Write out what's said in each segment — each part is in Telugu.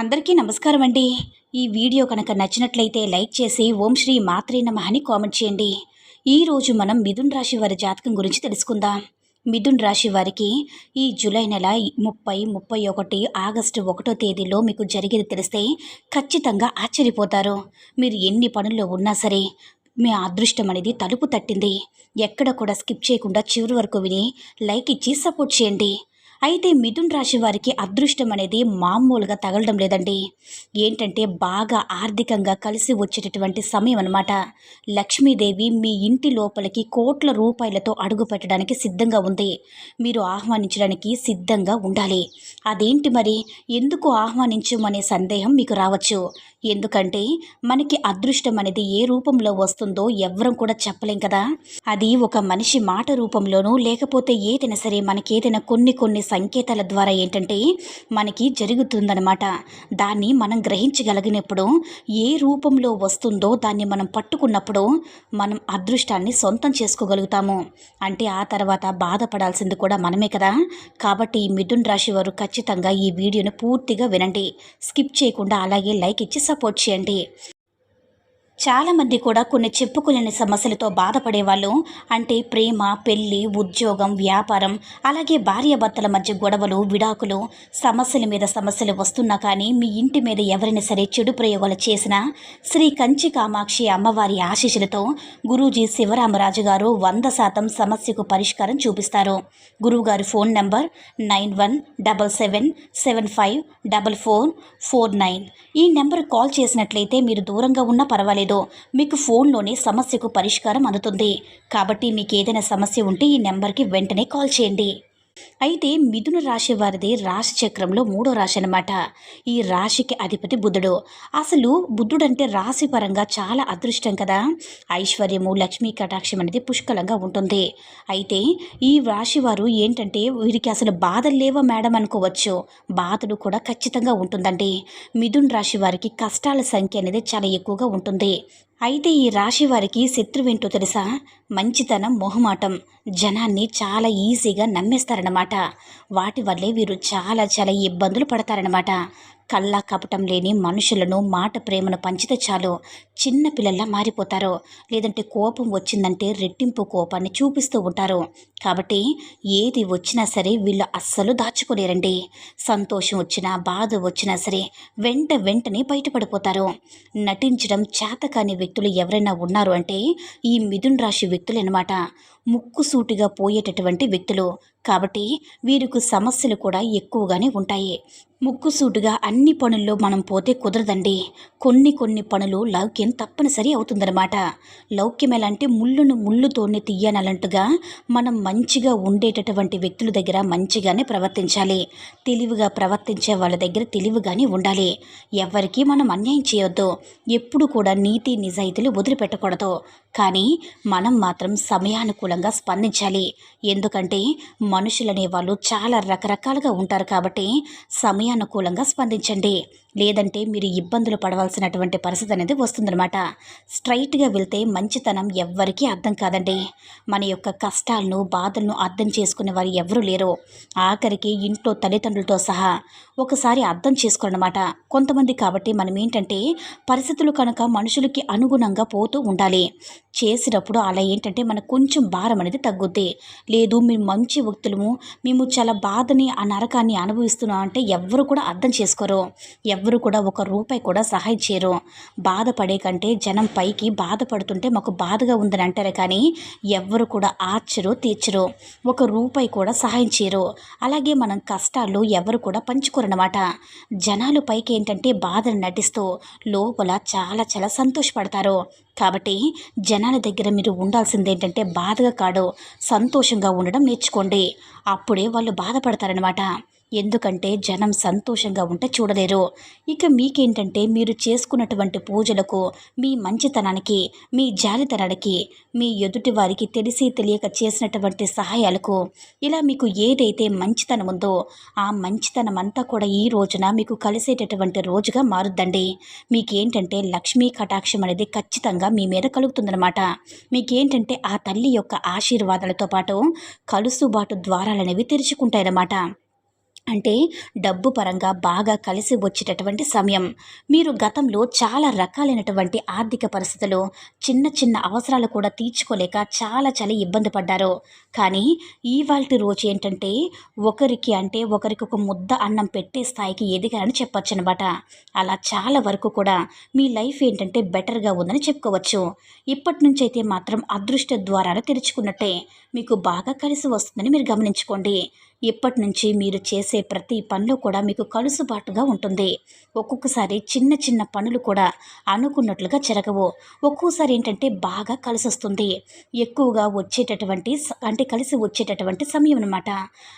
అందరికీ నమస్కారం అండి. ఈ వీడియో కనుక నచ్చినట్లయితే లైక్ చేసి ఓం శ్రీ మాత్రే నమ అని కామెంట్ చేయండి. ఈరోజు మనం మిథున్ రాశి వారి జాతకం గురించి తెలుసుకుందాం. మిథున్ రాశి వారికి ఈ జూలై నెల ముప్పై ముప్పై ఒకటి ఆగస్టు ఒకటో తేదీలో మీకు జరిగేది తెలిస్తే ఖచ్చితంగా ఆశ్చర్యపోతారు. మీరు ఎన్ని పనుల్లో ఉన్నా సరే మీ అదృష్టం అనేది తలుపు తట్టింది. ఎక్కడ కూడా స్కిప్ చేయకుండా చివరి వరకు విని లైక్ ఇచ్చి సపోర్ట్ చేయండి. అయితే మిథున్ రాశి వారికి అదృష్టం అనేది మామూలుగా తగలడం లేదండి. ఏంటంటే బాగా ఆర్థికంగా కలిసి వచ్చేటటువంటి సమయం అనమాట లక్ష్మీదేవి మీ ఇంటి లోపలికి కోట్ల రూపాయలతో అడుగు పెట్టడానికి సిద్ధంగా ఉంది. మీరు ఆహ్వానించడానికి సిద్ధంగా ఉండాలి. అదేంటి మరి? ఎందుకు ఆహ్వానించమనే సందేహం మీకు రావచ్చు. ఎందుకంటే మనకి అదృష్టం అనేది ఏ రూపంలో వస్తుందో ఎవ్వరం కూడా చెప్పలేం కదా. అది ఒక మనిషి మాట రూపంలోనూ లేకపోతే ఏదైనా సరే మనకి ఏదైనా కొన్ని కొన్ని సంకేతాల ద్వారా ఏంటంటే మనకి జరుగుతుందనమాట దాన్ని మనం గ్రహించగలిగినప్పుడు ఏ రూపంలో వస్తుందో దాన్ని మనం పట్టుకున్నప్పుడు మనం అదృష్టాన్ని సొంతం చేసుకోగలుగుతాము. అంటే ఆ తర్వాత బాధపడాల్సింది కూడా మనమే కదా. కాబట్టి ఈ మిథున్ రాశి వారు ఖచ్చితంగా ఈ వీడియోను పూర్తిగా వినండి. స్కిప్ చేయకుండా అలాగే లైక్ ఇచ్చి సపోర్ట్ చేయండి. చాలామంది కూడా కొన్ని చెప్పుకోలేని సమస్యలతో బాధపడేవాళ్ళు అంటే ప్రేమ పెళ్ళి ఉద్యోగం వ్యాపారం అలాగే భార్యాభర్తల మధ్య గొడవలు విడాకులు సమస్యల మీద సమస్యలు వస్తున్నా కానీ మీ ఇంటి మీద ఎవరైనా సరే చెడు ప్రయోగాలు చేసినా శ్రీ కంచి కామాక్షి అమ్మవారి ఆశీస్సులతో గురూజీ శివరామరాజు గారు వంద శాతం సమస్యకు పరిష్కారం చూపిస్తారు. గురువుగారి phone number nine one double seven seven five double four four nine. ఈ నెంబర్ కాల్ చేసినట్లయితే మీరు దూరంగా ఉన్నా పర్వాలేదు. లేదో మీకు ఫోన్లోనే సమస్యకు పరిష్కారం అందుతుంది. కాబట్టి మీకు ఏదైనా సమస్య ఉంటే ఈ నెంబర్కి వెంటనే కాల్ చేయండి. అయితే మిథున రాశి వారిది రాశి చక్రంలో మూడో రాశి అనమాట ఈ రాశికి అధిపతి బుద్ధుడు అసలు బుద్ధుడు అంటే రాశి పరంగా చాలా అదృష్టం కదా. ఐశ్వర్యము లక్ష్మీ కటాక్షం అనేది పుష్కలంగా ఉంటుంది. అయితే ఈ రాశి వారు ఏంటంటే వీరికి అసలు బాధలు లేవా మేడం అనుకోవచ్చు. బాధలు కూడా ఖచ్చితంగా ఉంటుందండి. మిథున్ రాశి వారికి కష్టాల సంఖ్య అనేది చాలా ఎక్కువగా ఉంటుంది. అయితే ఈ రాశి వారికి శత్రువేంటో తెలుసా? మంచితనం మొహమాటం. జనాన్ని చాలా ఈజీగా నమ్మేస్తారనమాట వాటి వల్లే వీరు చాలా చాలా ఇబ్బందులు పడతారనమాట కళ్ళ కపటం లేని మనుషులను మాట ప్రేమను పంచితే చాలు. చిన్న పిల్లల్లా మారిపోతారు. లేదంటే కోపం వచ్చిందంటే రెట్టింపు కోపాన్ని చూపిస్తూ ఉంటారు. కాబట్టి ఏది వచ్చినా సరే వీళ్ళు అస్సలు దాచుకోలేరండి. సంతోషం వచ్చినా బాధ వచ్చినా సరే వెంట వెంటనే బయటపడిపోతారు. నటించడం చేతకాని వ్యక్తులు ఎవరైనా ఉన్నారు అంటే ఈ మిథున్ రాశి వ్యక్తులు అనమాట ముక్కుసూటిగా పోయేటటువంటి వ్యక్తులు. కాబట్టి వీరికి సమస్యలు కూడా ఎక్కువగానే ఉంటాయి. ముక్కుసూటుగా అన్ని పనుల్లో మనం పోతే కుదరదండి. కొన్ని కొన్ని పనులు లౌక్యం తప్పనిసరి అవుతుందన్నమాట. లౌక్యం ఎలా అంటే ముళ్ళును ముళ్ళుతోనే తీయనలంటుగా మనం మంచిగా ఉండేటటువంటి వ్యక్తుల దగ్గర మంచిగానే ప్రవర్తించాలి. తెలివిగా ప్రవర్తించే వాళ్ళ దగ్గర తెలివిగానే ఉండాలి. ఎవరికి మనం అన్యాయం చేయొద్దు. ఎప్పుడు కూడా నీతి నిజాయితీలు వదిలిపెట్టకూడదు. కానీ మనం మాత్రం సమయానుకూలంగా స్పందించాలి. ఎందుకంటే మనుషులనే వాళ్ళు చాలా రకరకాలుగా ఉంటారు కాబట్టి సమయానుకూలంగా స్పందించండి. లేదంటే మీరు ఇబ్బందులు పడవలసినటువంటి పరిస్థితి అనేది వస్తుందన్నమాట. స్ట్రైట్గా వెళ్తే మంచితనం ఎవ్వరికీ అర్థం కాదండి. మన యొక్క కష్టాలను బాధలను అర్థం చేసుకునే వారు ఎవరూ లేరు. ఆఖరికి ఇంట్లో తల్లిదండ్రులతో సహా ఒకసారి అర్థం చేసుకోరనమాట కొంతమంది కాబట్టి మనం ఏంటంటే పరిస్థితులు కనుక మనుషులకి అనుగుణంగా పోతూ ఉండాలి. చేసినప్పుడు అలా ఏంటంటే మనకు కొంచెం భారం అనేది తగ్గుద్ది. లేదు మేము మంచి వ్యక్తులము. మేము చాలా బాధని ఆ నరకాన్ని అనుభవిస్తున్నాం అంటే ఎవ్వరు కూడా అర్థం చేసుకోరు. ఎవ్వరు కూడా ఒక రూపాయి కూడా సహాయం చేయరు. బాధపడే కంటే జనం పైకి బాధపడుతుంటే మాకు బాధగా ఉందని అంటారు కానీ ఎవ్వరు కూడా ఆర్చరు తీర్చరు. ఒక రూపాయి కూడా సహాయం చేయరు. అలాగే మనం కష్టాలు ఎవరు కూడా పంచుకోరనమాట జనాలు పైకి ఏంటంటే బాధను నటిస్తూ లోపల చాలా చాలా సంతోషపడతారు. కాబట్టి జనాల దగ్గర మీరు ఉండాల్సింది ఏంటంటే బాధగా కాడు సంతోషంగా ఉండడం నేర్చుకోండి. అప్పుడే వాళ్ళు బాధపడతారనమాట ఎందుకంటే జనం సంతోషంగా ఉంటే చూడలేరు. ఇక మీకేంటంటే మీరు చేసుకున్నటువంటి పూజలకు మీ మంచితనానికి మీ జాలితనానికి మీ ఎదుటి వారికి తెలిసి తెలియక చేసినటువంటి సహాయాలకు ఇలా మీకు ఏదైతే మంచితనం ఉందో ఆ మంచితనం అంతా కూడా ఈ రోజున మీకు కలిసేటటువంటి రోజుగా మారుద్దండి. మీకేంటంటే లక్ష్మీ కటాక్షం అనేది ఖచ్చితంగా మీ మీద కలుగుతుందనమాట మీకేంటంటే ఆ తల్లి యొక్క ఆశీర్వాదాలతో పాటు కలుసుబాటు ద్వారాలనేవి తెరుచుకుంటాయన్నమాట. అంటే డబ్బు పరంగా బాగా కలిసి వచ్చేటటువంటి సమయం. మీరు గతంలో చాలా రకాలైనటువంటి ఆర్థిక పరిస్థితులు చిన్న చిన్న అవసరాలు కూడా తీర్చుకోలేక చాలా చాలా ఇబ్బంది పడ్డారు. కానీ ఇవాళ రోజు ఏంటంటే ఒకరికి అంటే ఒకరికి ఒక ముద్ద అన్నం పెట్టే స్థాయికి ఎదిగారని చెప్పొచ్చు అనమాట అలా చాలా వరకు కూడా మీ లైఫ్ ఏంటంటే బెటర్గా ఉందని చెప్పుకోవచ్చు. ఇప్పటి నుంచి అయితే మాత్రం అదృష్ట ద్వారాలు తెరుచుకున్నట్టే మీకు బాగా కలిసి వస్తుందని మీరు గమనించుకోండి. ఇప్పటి నుంచి మీరు చేసే ప్రతి పనులు కూడా మీకు కలుసుబాటుగా ఉంటుంది. ఒక్కొక్కసారి చిన్న చిన్న పనులు కూడా అనుకున్నట్లుగా జరగవు. ఒక్కోసారి ఏంటంటే బాగా కలిసి వస్తుంది ఎక్కువగా వచ్చేటటువంటి అంటే కలిసి వచ్చేటటువంటి సమయం అనమాట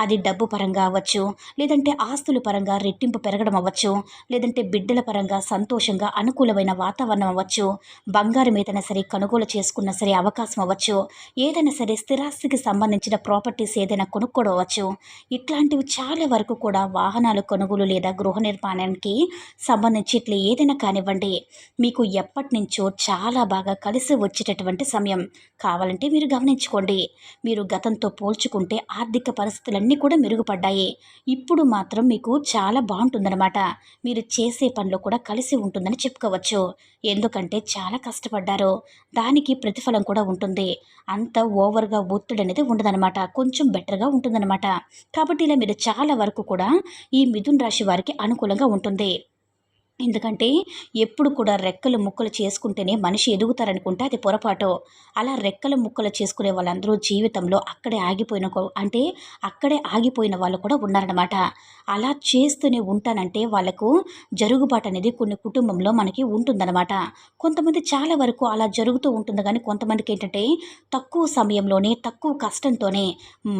అది డబ్బు పరంగా అవ్వచ్చు లేదంటే ఆస్తుల పరంగా రెట్టింపు పెరగడం అవ్వచ్చు లేదంటే బిడ్డల పరంగా సంతోషంగా అనుకూలమైన వాతావరణం అవ్వచ్చు బంగారం ఏదైనా సరే కొనుగోలు చేసుకున్న సరే అవకాశం అవ్వచ్చు ఏదైనా సరే స్థిరాస్తికి సంబంధించిన ప్రాపర్టీస్ ఏదైనా కొనుక్కోవడం అవ్వచ్చు ఇట్లాంటివి చాలా వరకు కూడా వాహనాలు కొనుగోలు లేదా గృహ నిర్మాణానికి సంబంధించి ఇట్లా ఏదైనా కానివ్వండి మీకు ఎప్పటి నుంచో చాలా బాగా కలిసి వచ్చేటటువంటి సమయం. కావాలంటే మీరు గమనించుకోండి. మీరు గతంతో పోల్చుకుంటే ఆర్థిక పరిస్థితులన్నీ కూడా మెరుగుపడ్డాయి. ఇప్పుడు మాత్రం మీకు చాలా బాగుంటుందన్నమాట. మీరు చేసే పనిలో కూడా కలిసి ఉంటుందని చెప్పుకోవచ్చు. ఎందుకంటే చాలా కష్టపడ్డారు. దానికి ప్రతిఫలం కూడా ఉంటుంది. అంత ఓవర్గా ఒత్తిడి అనేది ఉండదన్నమాట. కొంచెం బెటర్గా ఉంటుందన్నమాట. కాబట్టి ఇలా మీరు చాలా వరకు కూడా ఈ మిథున్ రాశి వారికి అనుకూలంగా ఉంటుంది. ఎందుకంటే ఎప్పుడు కూడా రెక్కలు ముక్కలు చేసుకుంటేనే మనిషి ఎదుగుతారనుకుంటే అది పొరపాటు. అలా రెక్కలు ముక్కలు చేసుకునే వాళ్ళందరూ జీవితంలో అక్కడే ఆగిపోయిన అంటే అక్కడే ఆగిపోయిన వాళ్ళు కూడా ఉన్నారనమాట అలా చేస్తూనే ఉంటానంటే వాళ్ళకు జరుగుబాటు అనేది కొన్ని కుటుంబంలో మనకి ఉంటుందన్నమాట. కొంతమంది చాలా వరకు అలా జరుగుతూ ఉంటుంది కానీ కొంతమందికి ఏంటంటే తక్కువ సమయంలోనే తక్కువ కష్టంతోనే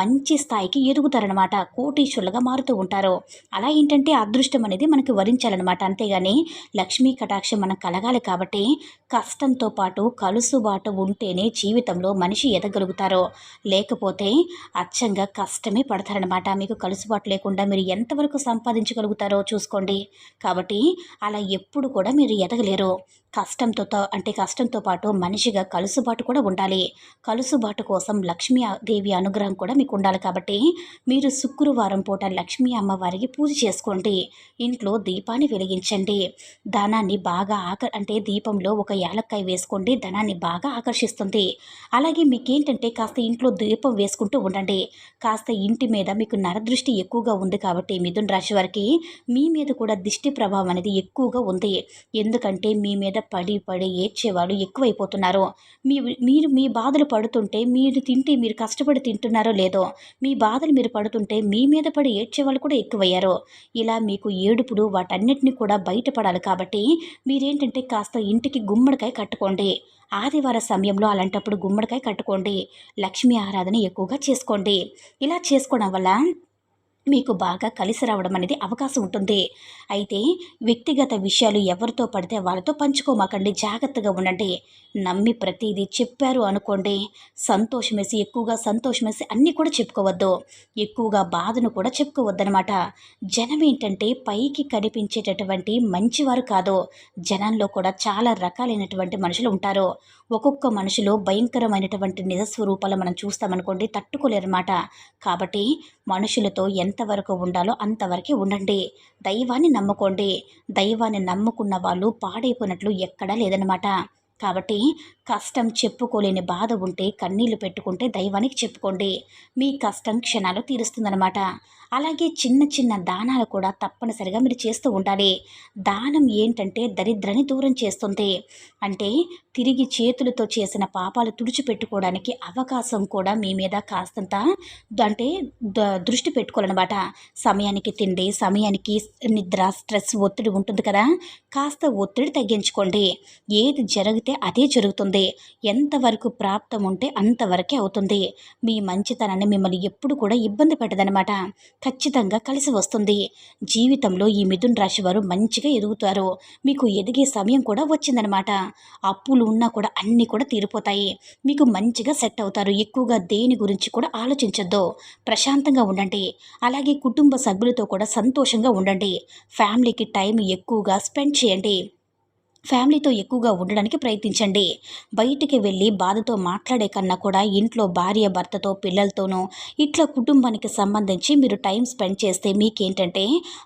మంచి స్థాయికి ఎదుగుతారనమాట కోటీశ్వరులుగా మారుతూ ఉంటారు. అలా ఏంటంటే అదృష్టం అనేది మనకి వరించాలన్నమాట. అంతేగాని లక్ష్మీ కటాక్షం మనకు కలగాలి కాబట్టి కష్టంతో పాటు కలుసుబాటు ఉంటేనే జీవితంలో మనిషి ఎదగలుగుతారో. లేకపోతే అచ్చంగా కష్టమే పడతారనమాట మీకు కలుసుబాటు లేకుండా మీరు ఎంతవరకు సంపాదించగలుగుతారో చూసుకోండి. కాబట్టి అలా ఎప్పుడు కూడా మీరు ఎదగలేరు. కష్టంతో అంటే కష్టంతో పాటు మనిషిగా కలుసుబాటు కూడా ఉండాలి. కలుసుబాటు కోసం లక్ష్మీ దేవి అనుగ్రహం కూడా మీకు ఉండాలి కాబట్టి మీరు శుక్రవారం పూట లక్ష్మీ అమ్మవారికి పూజ చేసుకోండి. ఇంట్లో దీపాన్ని వెలిగించండి. ధనాన్ని బాగా ఆక అంటే దీపంలో ఒక యాలక్కాయ వేసుకోండి. ధనాన్ని బాగా ఆకర్షిస్తుంది. అలాగే మీకేంటంటే కాస్త ఇంట్లో దీపం వేసుకుంటూ ఉండండి. కాస్త ఇంటి మీద మీకు నరదృష్టి ఎక్కువగా ఉంది కాబట్టి మిథున్ రాశి వారికి మీ మీద కూడా దిష్టి ప్రభావం అనేది ఎక్కువగా ఉంది. ఎందుకంటే మీ మీద పడి పడి ఏడ్చేవాళ్ళు ఎక్కువైపోతున్నారు. మీ మీరు మీ బాధలు పడుతుంటే మీరు తింటే మీరు కష్టపడి తింటున్నారో లేదో మీ బాధలు మీరు పడుతుంటే మీ మీద పడి ఏడ్చేవాళ్ళు కూడా ఎక్కువయ్యారు. ఇలా మీకు ఏడుపులు వాటన్నిటిని కూడా బయటపడాలి కాబట్టి మీరేంటంటే కాస్త ఇంటికి గుమ్మడికాయ కట్టుకోండి. ఆదివార సమయంలో అలాంటప్పుడు గుమ్మడికాయ కట్టుకోండి. లక్ష్మీ ఆరాధన ఎక్కువగా చేసుకోండి. ఇలా చేసుకోవడం వల్ల మీకు బాగా కలిసి రావడం అనేది అవకాశం ఉంటుంది. అయితే వ్యక్తిగత విషయాలు ఎవరితో పడితే వాళ్ళతో పంచుకోమాకండి. జాగ్రత్తగా ఉండండి. నమ్మి ప్రతిదీ చెప్పారు అనుకోండి. సంతోషమేసి ఎక్కువగా సంతోషమేసి అన్నీ కూడా చెప్పుకోవద్దు. ఎక్కువగా బాధను కూడా చెప్పుకోవద్దనమాట జనం ఏంటంటే పైకి కనిపించేటటువంటి మంచివారు కాదు. జనంలో కూడా చాలా రకాలైనటువంటి మనుషులు ఉంటారు. ఒక్కొక్క మనుషులు భయంకరమైనటువంటి నిజస్వరూపాలు మనం చూస్తామనుకోండి తట్టుకోలేరన్నమాట. కాబట్టి మనుషులతో ఎంతవరకు ఉండాలో అంతవరకే ఉండండి. దైవాన్ని నమ్ముకోండి. దైవాన్ని నమ్ముకున్న వాళ్ళు పాడైపోయినట్లు ఎక్కడా లేదనమాట కాబట్టి కష్టం చెప్పుకోలేని బాధ ఉంటే కన్నీళ్ళు పెట్టుకుంటే దైవానికి చెప్పుకోండి. మీ కష్టం క్షణాలు తీరుస్తుందనమాట అలాగే చిన్న చిన్న దానాలు కూడా తప్పనిసరిగా మీరు చేస్తూ ఉండాలి. దానం ఏంటంటే దరిద్రని దూరం చేస్తుంది. అంటే తిరిగి చేతులతో చేసిన పాపాలు తుడిచిపెట్టుకోవడానికి అవకాశం కూడా మీ మీద కాస్తంత అంటే ద- దృష్టి పెట్టుకోవాలన్నమాట. సమయానికి తిండి సమయానికి నిద్ర స్ట్రెస్ ఒత్తిడి ఉంటుంది కదా. కాస్త ఒత్తిడి తగ్గించుకోండి. ఏది జరిగితే అదే జరుగుతుంది. ఎంతవరకు ప్రాప్తం ఉంటే అంతవరకే అవుతుంది. మీ మంచితనాన్ని మిమ్మల్ని ఎప్పుడు కూడా ఇబ్బంది పెట్టదనమాట ఖచ్చితంగా కలిసి వస్తుంది. జీవితంలో ఈ మిథున్ రాశి వారు మంచిగా ఎదుగుతారు. మీకు ఎదిగే సమయం కూడా వచ్చిందనమాట అప్పులు ఉన్నా కూడా అన్నీ కూడా తీరిపోతాయి. మీకు మంచిగా సెట్ అవుతారు. ఎక్కువగా దేని గురించి కూడా ఆలోచించొద్దు. ప్రశాంతంగా ఉండండి. అలాగే కుటుంబ సభ్యులతో కూడా సంతోషంగా ఉండండి. ఫ్యామిలీకి టైం ఎక్కువగా స్పెండ్ చేయండి. ఫ్యామిలీతో ఎక్కువగా ఉండడానికి ప్రయత్నించండి. బయటికి వెళ్ళి బాధతో మాట్లాడే కన్నా కూడా ఇంట్లో భార్య భర్తతో పిల్లలతోనూ ఇట్లా కుటుంబానికి సంబంధించి మీరు టైం స్పెండ్ చేస్తే మీకేంటంటే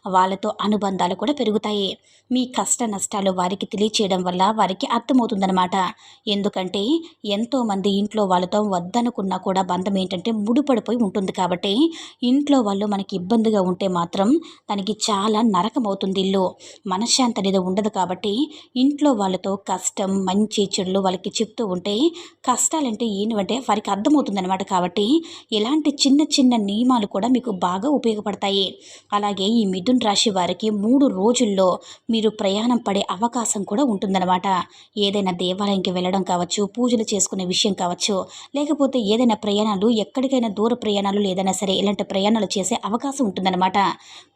వాళ్ళతో అనుబంధాలు కూడా పెరుగుతాయి. మీ కష్ట నష్టాలు వారికి తెలియచేయడం వల్ల వారికి అర్థమవుతుందన్నమాట. ఎందుకంటే ఎంతోమంది ఇంట్లో వాళ్ళతో వద్దనుకున్నా కూడా బంధం ఏంటంటే ముడిపడిపోయి ఉంటుంది కాబట్టి ఇంట్లో వాళ్ళు మనకి ఇబ్బందిగా ఉంటే మాత్రం దానికి చాలా నరకం అవుతుంది ఇల్లు. మనశ్శాంతి అనేది ఉండదు కాబట్టి ఇంట్లో వాళ్ళతో కష్టం మంచి చెడులు వాళ్ళకి చెప్తూ ఉంటే కష్టాలంటే ఏంటంటే వారికి అర్థమవుతుందన్నమాట. కాబట్టి ఇలాంటి చిన్న చిన్న నియమాలు కూడా మీకు బాగా ఉపయోగపడతాయి. అలాగే ఈ మిథున్ రాశి వారికి మూడు రోజుల్లో మీరు ప్రయాణం పడే అవకాశం కూడా ఉంటుందన్నమాట. ఏదైనా దేవాలయంకి వెళ్ళడం కావచ్చు పూజలు చేసుకునే విషయం కావచ్చు లేకపోతే ఏదైనా ప్రయాణాలు ఎక్కడికైనా దూర ప్రయాణాలు లేదైనా సరే ఇలాంటి ప్రయాణాలు చేసే అవకాశం ఉంటుందన్నమాట.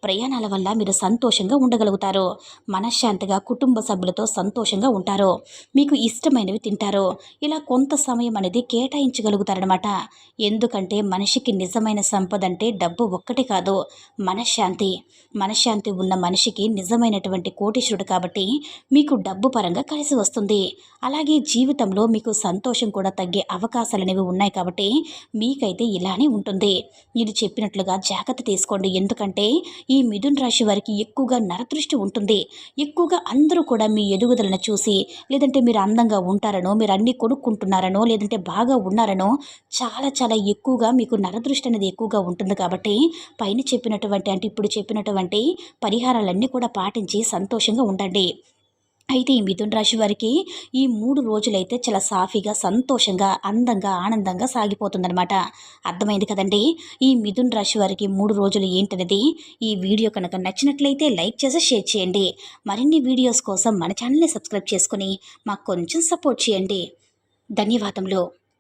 ప్రయాణాల వల్ల మీరు సంతోషంగా ఉండగలుగుతారు. మనశ్శాంతిగా కుటుంబ సభ్యులతో సంతోషంగా ఉంటారు మీకు ఇష్టమైనవి తింటారు ఇలా కొంత సమయం అనేది కేటాయించగలుగుతారనమాట ఎందుకంటే మనిషికి నిజమైన సంపద అంటే డబ్బు ఒక్కటి కాదు మనశ్శాంతి. మనశ్శాంతి ఉన్న మనిషికి నిజమైనటువంటి కోటీశ్వరుడు కాబట్టి మీకు డబ్బు పరంగా కలిసి వస్తుంది. అలాగే జీవితంలో మీకు సంతోషం కూడా తగ్గే అవకాశాలు అనేవి ఉన్నాయి కాబట్టి మీకైతే ఇలానే ఉంటుంది. ఇది చెప్పినట్లుగా జాగ్రత్త తీసుకోండి. ఎందుకంటే ఈ మిథున్ రాశి వారికి ఎక్కువగా నరదృష్టి ఉంటుంది. ఎక్కువగా అందరూ కూడా మీ ఎదుగుదలను చూసి లేదంటే మీరు అందంగా ఉంటారనో మీరు అన్నీ కొనుక్కుంటున్నారనో లేదంటే బాగా ఉన్నారనో చాలా చాలా ఎక్కువగా మీకు నరదృష్టి అనేది ఎక్కువగా ఉంటుంది కాబట్టి పైన చెప్పినటువంటి అంటే ఇప్పుడు చెప్పినటువంటి పరిహారాలన్నీ కూడా పాటించి సంతోషంగా ఉండండి. అయితే ఈ మిథున్ రాశి వారికి ఈ మూడు రోజులైతే చాలా సాఫీగా సంతోషంగా అందంగా ఆనందంగా సాగిపోతుందనమాట అర్థమైంది కదండి? ఈ మిథున్ రాశి వారికి మూడు రోజులు ఏంటనేది? ఈ వీడియో కనుక నచ్చినట్లయితే లైక్ చేసి షేర్ చేయండి. మరిన్ని వీడియోస్ కోసం మన ఛానల్ని సబ్స్క్రైబ్ చేసుకుని మాకు కొంచెం సపోర్ట్ చేయండి. ధన్యవాదములు.